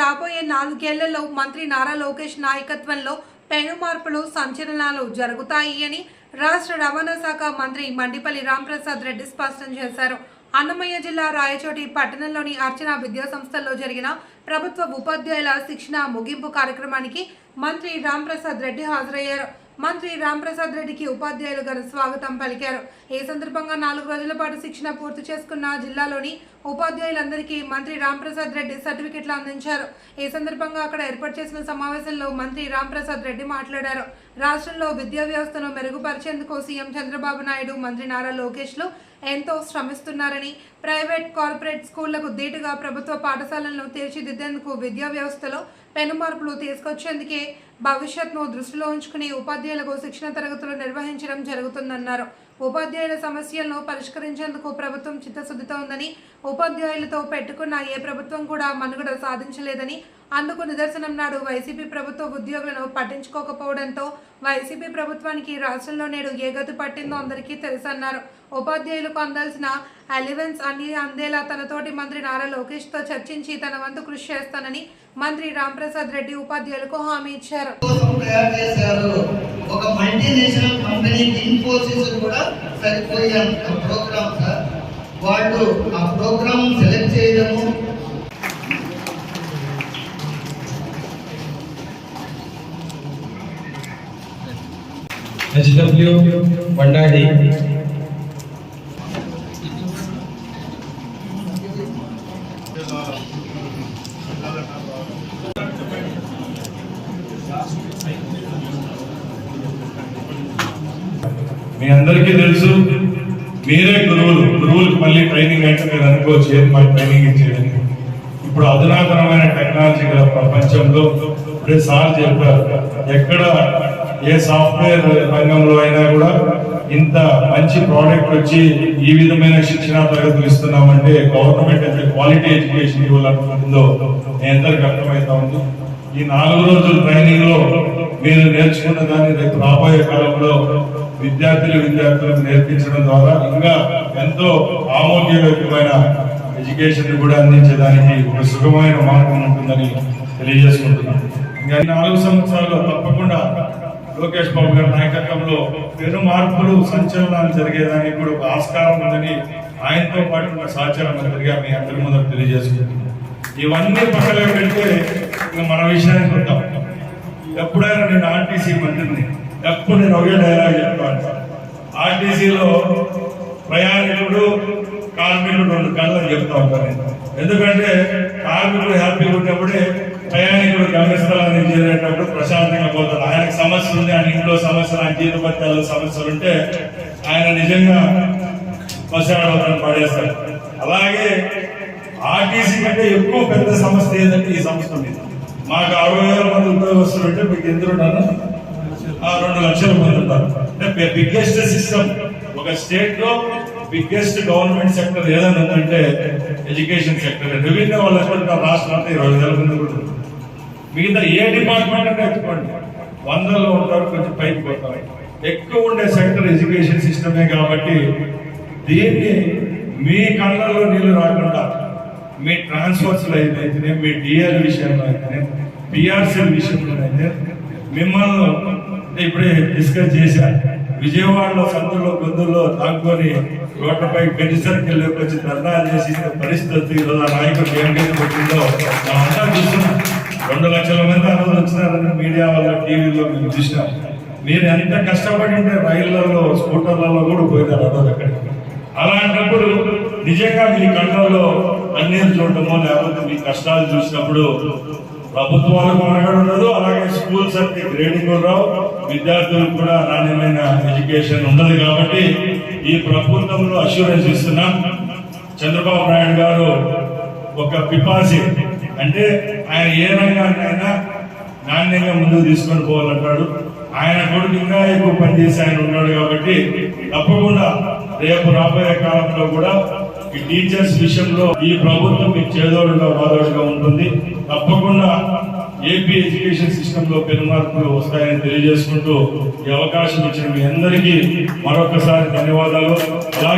రాబోయే నాలుగేళ్ళలో మంత్రి నారా లోకేష్ నాయకత్వంలో పెను మార్పులు సంచలనాలు జరుగుతాయి అని రాష్ట్ర రవాణా శాఖ మంత్రి మండిపల్లి రాంప్రసాద్ రెడ్డి స్పష్టం చేశారు. అన్నమయ్య జిల్లా రాయచోటి పట్టణంలోని అర్చన విద్యా సంస్థల్లో జరిగిన ప్రభుత్వ ఉపాధ్యాయుల శిక్షణ ముగింపు కార్యక్రమానికి మంత్రి రాంప్రసాద్ రెడ్డి హాజరయ్యారు. మంత్రి రాంప్రసాద్ రెడ్డికి ఉపాధ్యాయులు గారు స్వాగతం పలికారు. ఈ సందర్భంగా నాలుగు రోజుల పాటు శిక్షణ పూర్తి చేసుకున్న జిల్లాలోని ఉపాధ్యాయులందరికీ మంత్రి రాంప్రసాద్ రెడ్డి సర్టిఫికెట్లు అందించారు. ఈ సందర్భంగా అక్కడ ఏర్పాటు చేసిన సమావేశంలో మంత్రి రాంప్రసాద్ రెడ్డి మాట్లాడారు. రాష్ట్రంలో విద్యా వ్యవస్థను మెరుగుపరిచేందుకు సీఎం చంద్రబాబు నాయుడు మంత్రి నారా లోకేష్లు ఎంతో శ్రమిస్తున్నారని ప్రైవేట్ కార్పొరేట్ స్కూళ్ళకు ధీటుగా ప్రభుత్వ పాఠశాలలను తీర్చిదిద్దేందుకు విద్యా వ్యవస్థలో పెను మార్పులు తీసుకొచ్చేందుకే భవిష్యత్ను దృష్టిలో ఉంచుకుని ఉపాధ్యాయులకు శిక్షణ తరగతులు నిర్వహించడం జరుగుతుందన్నారు. ఉపాధ్యాయుల సమస్యలను పరిష్కరించేందుకు ప్రభుత్వం చిత్తశుద్ధితో ఉందని ఉపాధ్యాయులతో పెట్టుకున్న ఏ ప్రభుత్వం కూడా మనుగడ సాధించలేదని అందుకు నిదర్శనం నాడు వైసీపీ ప్రభుత్వ ఉద్యోగులను పట్టించుకోకపోవడంతో వైసీపీ ప్రభుత్వానికి రాష్ట్రంలో నేడు ఏ గతి పట్టిందో అందరికీ తెలుసన్నారు. ఉపాధ్యాయులకు అందాల్సిన అలివెన్స్ అన్ని అందేలా తనతోటి మంత్రి నారా లోకేష్తో చర్చించి తన వంతు కృషి చేస్తానని మంత్రి రాంప్రసాద్ రెడ్డి ఉపాధ్యాయులకు హామీ ఇచ్చారు. ఒక మల్టీనేషనల్ కంపెనీ ఇన్ఫోసిస్ కూడా సరిపోయే ప్రోగ్రామ్ సార్. వాళ్ళు ఆ ప్రోగ్రామ్ సెలెక్ట్ చేయడము. హెచ్డబ్ల్యూ బండాడి మీ అందరికీ తెలుసు మీరే గురువులు. గురువులకు మళ్ళీ ట్రైనింగ్ అంటే మీరు అనుకోవచ్చు ఏం ట్రైనింగ్ ఇచ్చేదని ఇప్పుడు అధునాతనమైన టెక్నాలజీ గల ప్రపంచంలో ఇప్పుడే సార్ చెప్పారు ఎక్కడ ఏ సాఫ్ట్వేర్ రంగంలో అయినా కూడా ఇంత మంచి ప్రోడక్ట్ వచ్చి ఈ విధమైన శిక్షణ తరగతులు ఇస్తున్నామంటే గవర్నమెంట్ ఎంత క్వాలిటీ ఎడ్యుకేషన్ ఇవ్వాలనుకుంటుందో మీ అందరికి అర్థమవుతా ఉంది. ఈ నాలుగు రోజుల ట్రైనింగ్లో మీరు నేర్చుకున్న దాన్ని రేపు రాబోయే కాలంలో విద్యార్థులు విద్యార్థులకు నేర్పించడం ద్వారా ఇంకా ఎంతో ఆమోదయోగ్యమైన ఎడ్యుకేషన్ కూడా అందించడానికి ఒక సుఖమైన మార్గం ఉంటుందని తెలియజేసుకుంటున్నాను ఇంకా నాలుగు సంవత్సరాల్లో తప్పకుండా లోకేష్ బాబు గారి నాయకత్వంలో పెను మార్పులు సంచలనాలు జరిగేదానికి కూడా ఒక ఆస్కారం ఉందని ఆయనతో పాటు ఉన్న సహచార మంత్రిగా మీ అందరి ముందు తెలియజేసుకుంటున్నాను ఇవన్నీ పక్కన పెడితే ఇంకా మన విషయానికి వద్దాం. ఎప్పుడైనా నేను ఆర్టీసీ మంత్రిని. ఎప్పుడు నేను ఒకే డైలాగ్ చెప్పాను ఆర్టీసీలో ప్రయాణికుడు కార్మికుడు రెండు కళ్ళని చెప్తా ఉంటాను ఎందుకంటే కార్మికుడు హ్యాపీగా ఉన్నప్పుడే ప్రయాణికుడు గమ్యస్థలాన్ని చేరేటప్పుడు ప్రశాంతంగా పోతాడు. ఆయనకు సమస్య ఉంది ఆయన ఇంట్లో సమస్యలు ఆయన జీవితపత్యాల సమస్యలు ఉంటే ఆయన నిజంగా బస్సాడవతను పడేస్తాడు. అలాగే ఆర్టీసీ కంటే ఎక్కువ పెద్ద సమస్య ఏదంటే ఈ సంస్థ మీద మాకు అరవై వేల మంది ఉద్యోగస్తులు అంటే మీకు ఎందుకు ఉన్నాను ఆ రెండు లక్షల మంది ఉన్నారు అంటే బిగ్గెస్ట్ సిస్టమ్ ఒక స్టేట్లో బిగ్గెస్ట్ గవర్నమెంట్ సెక్టర్ ఏదైనా ఉందంటే ఎడ్యుకేషన్ సెక్టర్ రెవెన్యూ వాళ్ళు ఎక్కడ రాష్ట్రాలు ఇరవై వేల మంది కూడా మిగతా ఏ డిపార్ట్మెంట్ అంటే ఎత్తుకోండి. వందల్లో ఉంటారు కొంచెం పైకి పోతారు. ఎక్కువ ఉండే సెక్టర్ ఎడ్యుకేషన్ సిస్టమే కాబట్టి దీన్ని మీ కళ్ళల్లో నీళ్ళు రాకుండా మీ ట్రాన్స్ఫర్స్ అయితేనే మీ డిఎల్ విషయంలో అయితేనే పిఆర్సీల విషయంలో అయితే మిమ్మల్ని ఇప్పుడే డిస్కస్ చేశా. విజయవాడలో సందులో గొంతుల్లో దాక్కొని రోడ్లపై గడి వెళ్ళి వచ్చి ధర్నాలు చేసి పరిస్థితి ఈరోజు ఆ నాయకుడు ఏం మీద పెట్టిందో అంతా చూస్తున్నాం. రెండు లక్షల మంది ఆ రోజు వచ్చినారని మీడియా వల్ల టీవీలో మేము చూసినాం. మీరు ఎంత కష్టపడి ఉంటే రైళ్ళలో స్కూటర్లలో కూడా పోయినారు ఆ రోజు అక్కడికి. అలాంటప్పుడు నిజంగా మీ కళ్ళల్లో అన్నీరు చూడటమో లేకపోతే మీ కష్టాలు చూసినప్పుడు ప్రభుత్వాలకు మనగడ ఉండదు అలాగే స్కూల్స్ అంటే గ్రేడింగ్ కూడా రావు విద్యార్థులకు కూడా నాణ్యమైన ఎడ్యుకేషన్ ఉండదు కాబట్టి ఈ ప్రభుత్వంలో అష్యూరెన్స్ ఇస్తున్నాం చంద్రబాబు నాయుడు గారు ఒక పిపాసి. అంటే ఆయన ఏ రంగాన్నైనా నాణ్యంగా ముందుకు తీసుకొని పోవాలంటాడు. ఆయన కొడుకు ఇంకా ఎక్కువ పనిచేసి ఆయన ఉన్నాడు కాబట్టి తప్పకుండా రేపు రాబోయే కాలంలో కూడా ఈ టీచర్స్ విషయంలో ఈ ప్రభుత్వం మీకు చేదోడుగా వాదోడుగా ఉంటుంది. తప్పకుండా ఏపీ ఎడ్యుకేషన్ సిస్టమ్లో పెను మార్పులు వస్తాయని తెలియజేసుకుంటూ ఈ అవకాశం ఇచ్చిన మీ అందరికీ మరొకసారి ధన్యవాదాలు. అలాగే